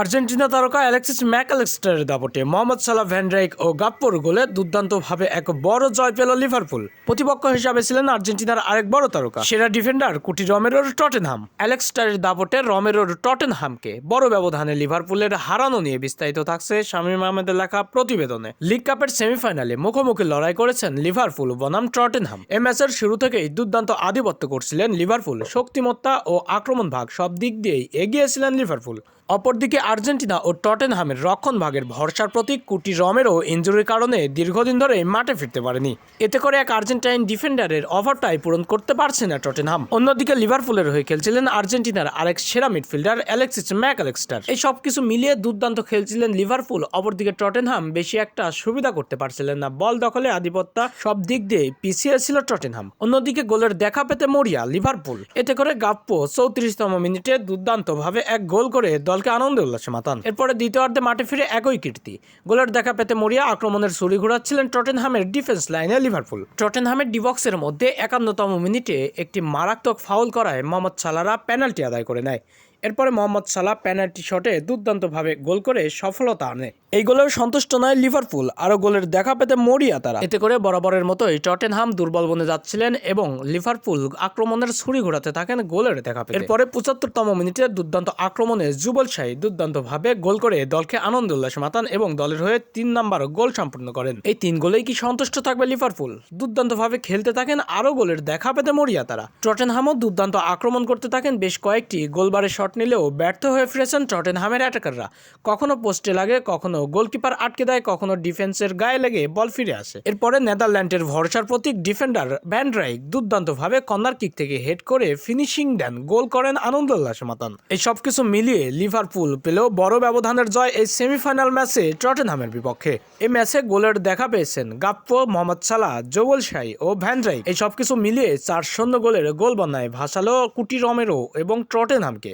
Argentina তারকা Alexis ম্যাকঅ্যালেক্সটারের দাপটে মোহাম্মদ সালাহ ভ্যানড্রাইক ও গাপ্পোর গোলে দুর্দান্তভাবে এক বড় জয় পেল লিভারপুল। প্রতিপক্ষ হিসাবে ছিলেন আর্জেন্টিনার আরেক বড় তারকা, সেরা ডিফেন্ডার কুটি রমেরোর টটেনহাম। অ্যালেক্সটারের দাপটে রমেরোর টটেনহামকে বড় ব্যবধানে লিভারপুলের হারানো নিয়ে বিস্তারিত থাকছে শামীম আহমেদের লেখা প্রতিবেদনে। লিগ কাপের সেমিফাইনালে মুখোমুখি লড়াই করেছেন লিভারপুল বনাম টটেনহাম। এ ম্যাচের শুরু থেকেই দুর্দান্ত আধিপত্য করছিলেন লিভারপুল। শক্তিমত্তা ও আক্রমণ ভাগ সব দিক দিয়েই এগিয়েছিলেন লিভারপুল। অপরদিকে আর্জেন্টিনা ও টটেনহামের রক্ষণ ভাগের ভরসার প্রতীক কুটি রমেরও ইঞ্জুরির কারণে দীর্ঘদিন ধরে মাঠে ফিরতে পারেনি। এতে করে এক আর্জেন্টাইন ডিফেন্ডারের অভাবটাই পূরণ করতে পারছে না টটেনহাম। অন্যদিকে লিভারপুলের হয়ে খেলছিলেন আর্জেন্টিনার আরেক সেরা মিডফিল্ডার অ্যালেক্সিস ম্যাকঅ্যালেক্সটার এই সব কিছু মিলিয়ে দুর্দান্ত খেলছিলেন লিভারপুল, অপরদিকে টটেনহাম বেশি একটা সুবিধা করতে পারছিলেন না। বল দখলে আধিপত্য সব দিক দিয়ে পিছিয়ে ছিল টটেনহাম। অন্যদিকে গোলের দেখা পেতে মরিয়া, লিভারপুল। এতে করে গাপ্পো চৌত্রিশতম মিনিটে দুর্দান্তভাবে এক গোল করে দলকে আনন্দ উল্লাসে মাতান। এরপরে দ্বিতীয়ার্ধে মাঠে ফিরে একই কীর্তি। গোলের দেখা পেতে মরিয়া আক্রমণের ছুরি ঘোরাচ্ছিলেন টটেনহামের ডিফেন্স লাইনে লিভারপুল। টটেনহামের ডিবক্সের মধ্যে একান্নতম মিনিটে একটি মারাত্মক ফাউল করায় মোহাম্মদ সালারা পেনাল্টি আদায় করে নেয়। এরপরে মোহাম্মদ সালাহ পেনাল্টি শটে দুর্দান্তভাবে গোল করে সফলতা আনে। এই গোলেও সন্তুষ্ট নয় লিভারপুল আরও গোলের দেখা পেতে মরিয়া তারা। এতে করে বরাবরের মতোই টটেনহাম দুর্বল বনে যাচ্ছিলেন এবং লিভারপুল আক্রমণের ছুরি ঘোরাতে থাকেন গোলের দেখা পেতে। এরপরে পঁচাত্তরতম মিনিটে দুর্দান্ত আক্রমণে যুবল শাহী দুর্দান্তভাবে গোল করে দলকে আনন্দ উল্লাস মাতান এবং দলের হয়ে তিন নাম্বার গোল সম্পূর্ণ করেন। এই তিন গোলেই কি সন্তুষ্ট থাকবে লিভারপুল? দুর্দান্তভাবে খেলতে থাকেন আরও গোলের দেখা পেতে মরিয়া তারা। টটেনহামও দুর্দান্ত আক্রমণ করতে থাকেন বেশ কয়েকটি গোলবারের শট নিলেও ব্যর্থ হয়ে ফিরেছেন টটেনহামের অ্যাটাকাররা। কখনো পোস্টে লাগে, কখনো গোলকিপার আটকে দেয়, কখনো ডিফেন্সের গায়ে লেগে বল ফিরে আসে। এরপরে নেদারল্যান্ডের ভরসার প্রতীক ডিফেন্ডার ব্যান্ড্রাইক দুর্দান্তভাবে কর্নার কিক থেকে হেড করে ফিনিশিং দেন, গোল করেন আনন্দ উল্লাসে মাতান এই সব কিছু মিলিয়ে লিভারপুল পেলেও বড় ব্যবধানের জয় এই সেমিফাইনাল ম্যাচে টটেনহামের বিপক্ষে। এই ম্যাচে গোলের দেখা পেয়েছেন গাপ্পো, মোহাম্মদ সালাহ, জোবল শাহী ও ভ্যানড্রাইক এই সব কিছু মিলিয়ে চার শূন্য গোলের গোল বন্যায় ভাসালো কুটি রমেরো এবং টটেনহামকে।